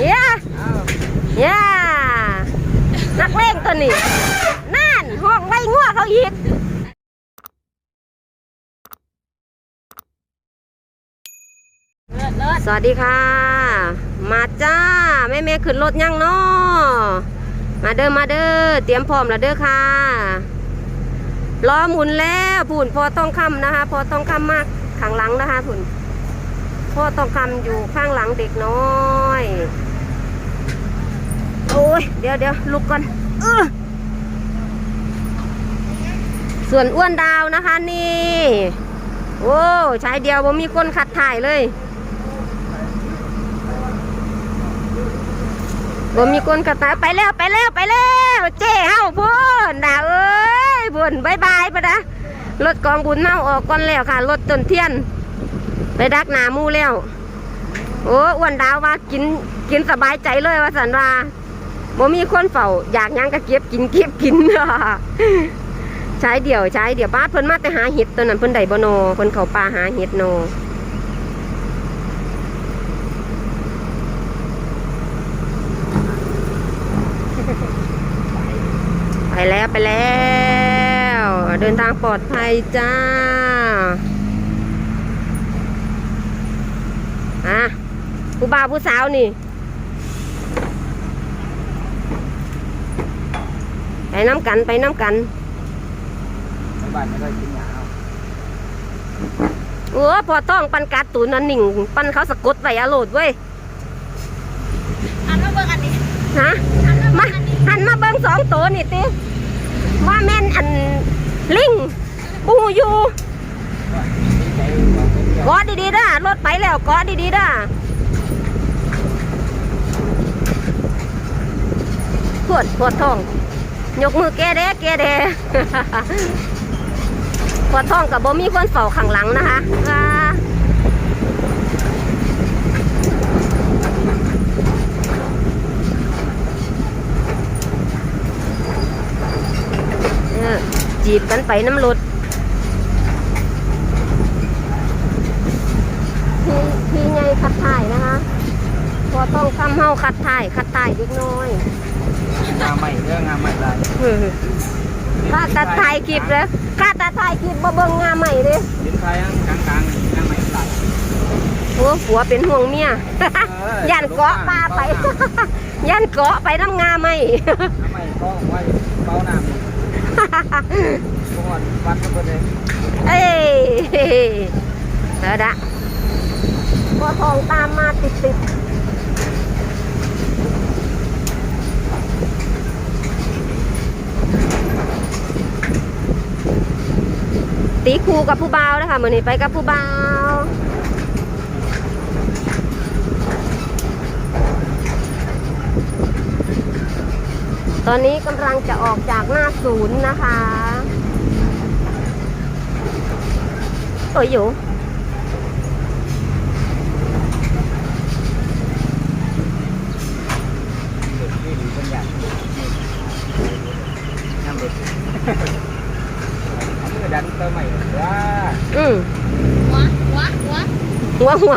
เย้เย้นักเลงตัวนี้ นั่นห้องไล่งัวเขาอีกเลิศเลิศสวัสดีค่ะ มาจ้า แม่เมย์ขึ้นรถยังเนาะมาเด้อมาเด้อเตรียมพร้อมแล้วเด้อค่ะล้อหมุนแล้วผุ่นพอต้องคำนะคะ พอต้องคำมากข้างหลังนะคะผุ่น พ่อต้องคำอยู่ข้างหลังเด็กน้อย โอ้ย เดี๋ยวเดี๋ยวลุกก่อนออส่วนอ้วนดาวนะคะนี่ โอ้ชายเดียวบ่มีคนขัดถ่ายเลยบ่มีคนกระตายไปแล้วไปแล้วไปแล้วเจ้เฮาพุ่นดาเอ้ยพุ่นบายบายปะนะรถกองบุญเน่าออกก่อนแล้วค่ะ รถต้นเทียน ไปดักหนาหมูแล้ว โอ้อ้วนดาวว่ากินกินสบายใจเลยว่าสันว่าบ่มีคนเฝ้าอยากยังก็เก็บกินเก็บกินใช้เดี่ยวใช้เดี่ยวป้าเพิ่นมาแต่หาเห็ดตัวนั้นเพิ่นได้บ่โนเพิ่นเขาป่าหาเห็ดโนไปแล้วไปแล้ว เดินทางปลอดภัยจ้าอะ ผู้บ่าวผู้สาวนี่ไปน้ำกันไปน้ำกันบ้านไม่ได้กินหยาโอ้พอต้องปันกัดตูนนันหนิ่งปันเขาสะกดไว้อะโหลดเว้ยอันมาเบิ่งอันนี้ฮะอันมามาเบิ่งอันนี้หันมาเบิ้งสองตัวนี่ติว่าแม่นอันลิงปูอยู่ใจบอกเป็นเดียวเกาะดีๆด้ารถไปแล้วเกาะดีๆด้า วดปวดท้อง ยกมือแก้เด้แก้เด้ปวดท้องกับบ่มีคนเฝ้าข้างหลังนะคะจีบกันไปน้ำรถทีทีไงคัดถ่ายนะคะ พอต้องคำเฮาคัดถ่ายคัดถ่ายเล็กน้อย งาใหม่เรื่องงาใหม่ลายข้าตัดถ่ายคลิปเลยข้าตัดถ่ายคลิปบ่เบิ่งงานใหม่เลยดินไทยกลางกลางงาใหม่ลายโอ้ผัวเป็นห่วงเมียยันเกาะปลาไปยันเกาะไปน้ำงาใหม่งาใหม่ก็ไว้เบาน้ำพวกวัดก็เลยเอ้ยเออดะพอทองตามมาติดติด ตีคูกับผู้บ่าวนะคะมือนี้ไปกับผู้บ่าวตอนนี้กำลังจะออกจากหน้าศูนย์นะคะ โอ้ยอยู่ เด็กที่ดีเป็นอย่างน้ำเด็กเมื่อดันเติมใหม่ว่า อืม หัวหัวหัว หัวหัว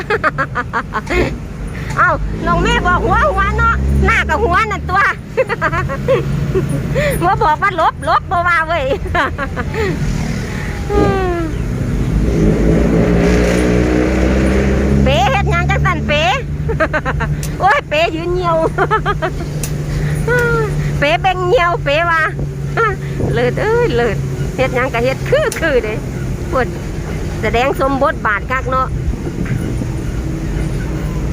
เอ้าน้องเมฆบอกหัวหัวเนาะหน้ากับหัวนั่นตัวหัวบอกว่าลบลบบ่ว่าเว้ยเป๋เฮ็ดหยังจังสันเป๋โอ้ยเป๋ยืนเหี่ยวเป๋เบ่งเหี่ยวเป๋ว่าเลิศเอ้ยเลิศเฮ็ดหยังก็เฮ็ดคือคือเด้ปวดแสดงสมบทบาทคักเนาะ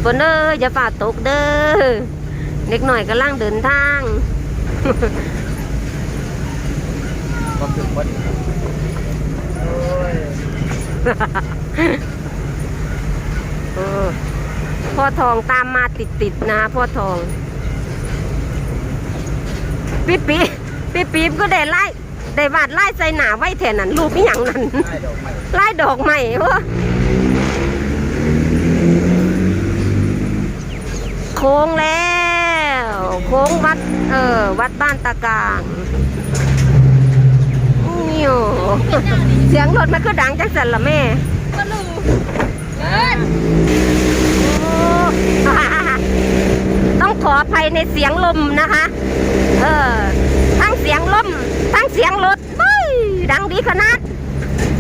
ฝนเอ้ยอย่าฝ่าตกเด้อเด็กหน่อยกำลังเดินทางก็คือคนโอ้ยเออพ่อทองตามมาติดติดๆนะพ่อทองปีปีปีปีก็ได้ไล่ได้วาดไล่ใส่หนาไว้แทนนั้นรูปอหย่างนั้นได้ดอกใหม่ไล่ดอกใหม่วะ ค้งแล้ว โค้งวัด เออ วัดบ้านตากลางนี่โอเสียงรถมันก็ดังจังสันละแม่ก็รู้เลิศโอ้อภัยในเสียงลมนะคะ เออ ทั้งเสียงลม ทั้งเสียงรถเฮ้ยดังดีขนาด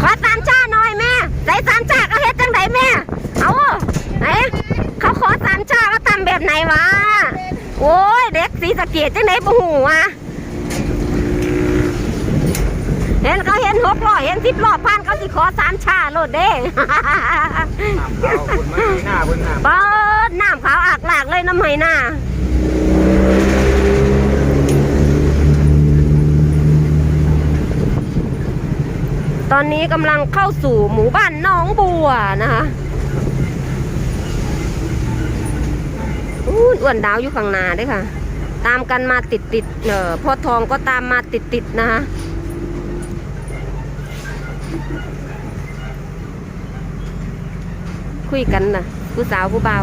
ขอสามชาหน่อยแม่ใส่สามชาก็เฮ็ดจังไดแม่ เอาไหนเขาขอสามชาก็ทำแบบไหนวะ โอ้ยเด็กสีสะเกดจังไดบ่หูวะเห็นเขาเห็นหกล้อเห็นสิบล้อผ่านเขาสิขอสามชาโลดเด้น้ำขาวคุณไม่มีหน้าเบิ่งน้ำเปิดน้ำขาวอากลากเลยน้ำไหหน้าตอนนี้กำลังเข้าสู่หมู่บ้านหน้องบัวนะคะ อู้อ้วนดาวอยู่ข้างหน้าด้วยค่ะ ตามกันมาติดติดเออพ่อทองก็ตามมาติดติดนะคะคุยกันนะผู้สาวผู้เบา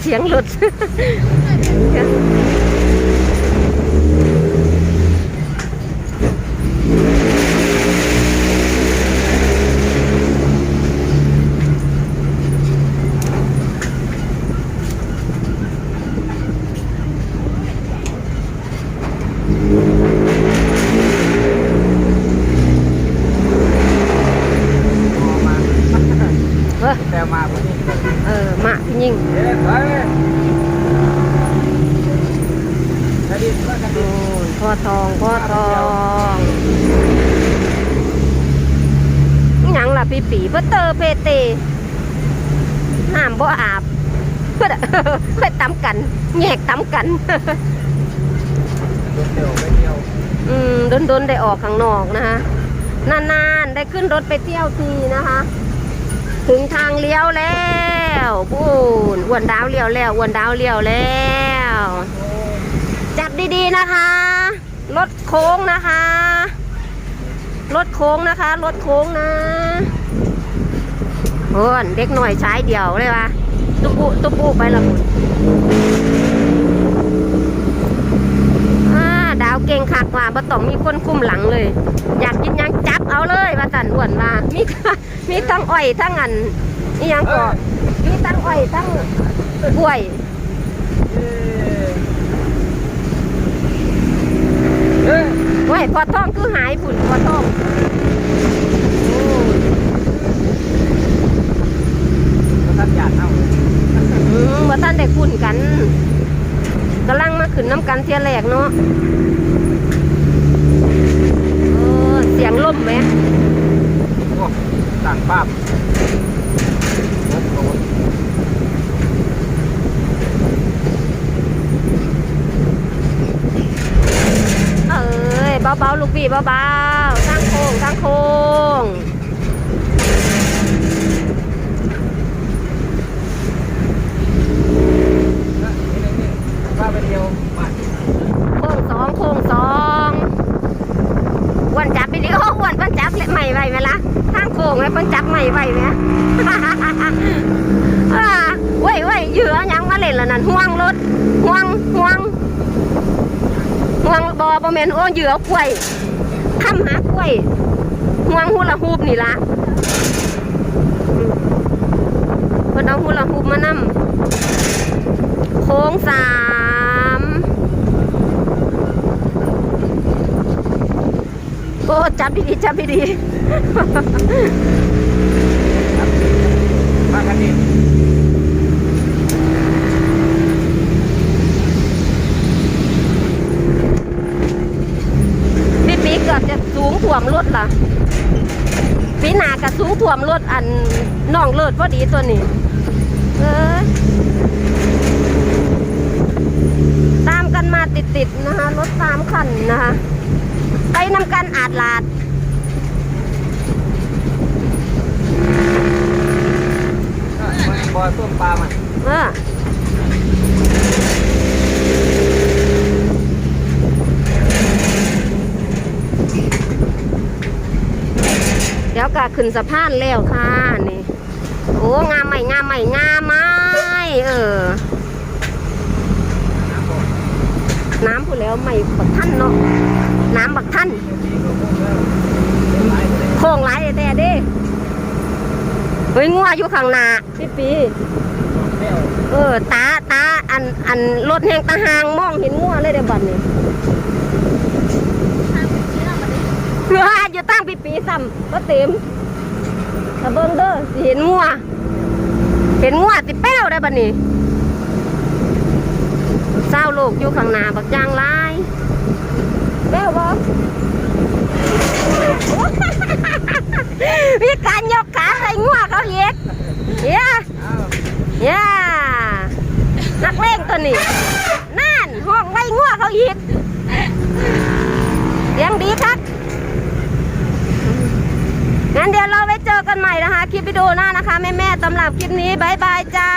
เสียงหลุด ออกมา เออ แต่มาคนนี้ เออมาพี่ยิง เอ๊ะไปกระดิ่งก็กระ โอ้ ดิ่ง ยพ่อทองพ่อทองอิหยังล่ะ ปีปีเพื่อเตอเพเตห้ามบ่อาบเพื่อเพื่อตำกันแยกตำกันรถเร็วไปเที่ยวอืมโดนๆได้ออกข้างนอกนะคะนานๆได้ขึ้นรถไปเที่ยวทีนะคะ ถึงทางเลี้ยวแล้วปูนอ้วนดาวเลี้ยวแล้วอ้วนดาวเลี้ยวแล้วจับดีๆนะคะรถโค้งนะคะรถโค้งนะคะรถโค้งนะ โอ้นเด็กหน่อยใช้เดียวเลยวะตุปุตุปุไปละคุณอ่าดาวเก่งคักว่าบ่ต้องมีคนคุมหลังเลย อยากกินหยังจับเอาเลยว่าสันอ้วนว่ามีมีทั้งอ้อยทั้งอันนี่ยังก็มีทั้งอ้อยทั้งกล้วยเอ๊ะโอ้ยพอท้องคือหายผุ่นพอท้องโอ้ย ก็ทัดหยาดเอาอืมว่าท่านได้คุ้นกันกำลังมาขึ้นน้ำกันเทียแรกเนาะเออเสียงล่มไหมโอ้ต่างป้าบโอ้โหเอ้ยเบาๆลูกพี่เบาๆทางโค้งทางโค้ง ไปเที่ยวบ้านโค้งสองโค้งสองอ้วนจับไปดิโอ้อ้วนเพิ่นจับเลยใหม่ไว้ไหมล่ะทางโค้งไว้เพิ่นจับใหม่ไว้ไหมอ่าเว้ยเว้ยเหยื่อยังมาเล่นแล้วนั่นห่วงรถห่วงห่วงห่วงบอบอแมนโอ้เหยื่อกล้วยทำหากล้วยห่วงฮูลาฮูปนี่ละเพิ่นเอาฮูลาฮูปมานำโค้งสามโอ้ จับดีๆจับดีๆมาคันนี้ปีปีเกือบจะสูงถ่วมรถล่ะปีหน้าก็สูงถ่วมรถอันน้องเลิศพอดีตัวนี้ เออตามกันมาติดๆนะคะ รถตามคันนะคะไป นำกันอาดลาดมันบอส้มปลามันเออเดี๋ยวก็ขึ้นสะพานแล้วค่ะนี่ โอ้งามใหม่งามใหม่งามไม้เออ น้ำพูดแล้วใหม่บักท่านเนาะน้ำบักท่านโค้งไหลแต่เด้เฮ้ยงัวอยู่ข้างหน้าพี่ปี เออตาตาอันอันรถแหงตาหางมองเห็นงัวเลยเดี๋ยวบัดนี้ทางนี้เรามาดิเพื่ออยู่ตั้งปีปีซ้ำก็เต็มถ้าเบิ่งเด้อสิเห็นงัวเห็นงัวติเป้วได้บัดนี้ เศร้าโลกอยู่ข้างหน้าบักจางลายเป้วบ่มีการยกขาใส่งัวเขาเยกเย้เย้นักเลงตัวนี้นั่นห้องไว้งัวเขาอีกเสียงดีครับงั้นเดี๋ยวเราไว้เจอกันใหม่นะคะ คลิปวิดีโอหน้านะคะ แม่ๆสำหรับคลิปนี้บายบายจ้า